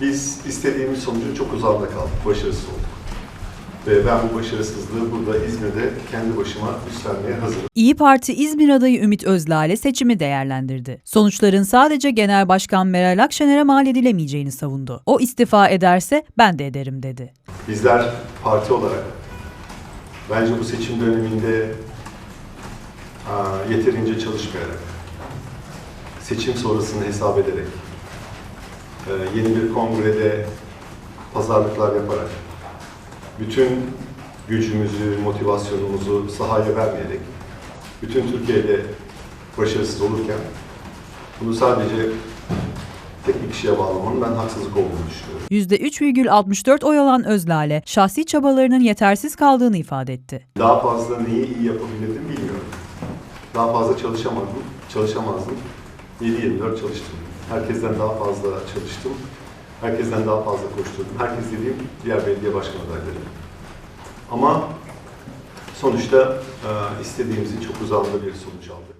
Biz istediğimiz sonucun çok uzağında kaldık, başarısız olduk. Ve ben bu başarısızlığı burada İzmir'de kendi başıma üstlenmeye hazırım. İyi Parti İzmir adayı Ümit Özlale seçimi değerlendirdi. Sonuçların sadece Genel Başkan Meral Akşener'e mal edilemeyeceğini savundu. O istifa ederse ben de ederim dedi. Bizler parti olarak bence bu seçim döneminde aa, yeterince çalışmayarak, seçim sonrasını hesap ederek, e, yeni bir kongrede pazarlıklar yaparak, bütün gücümüzü, motivasyonumuzu sahaya vermeyerek, bütün Türkiye'de başarısız olurken bunu sadece tek bir kişiye bağlamanın ben haksızlık olduğunu düşünüyorum. %3,64 oy alan Özlale, şahsi çabalarının yetersiz kaldığını ifade etti. Daha fazla neyi iyi yapabilirdim bilmiyorum. Daha fazla çalışamadım, çalışamazdım. 7-24 çalıştım. Herkesten daha fazla çalıştım. Herkesten daha fazla koşturdum. Herkes dediğim diğer belediye başkan adayları. Ama sonuçta e, istediğimizin çok uzağında bir sonuç aldık.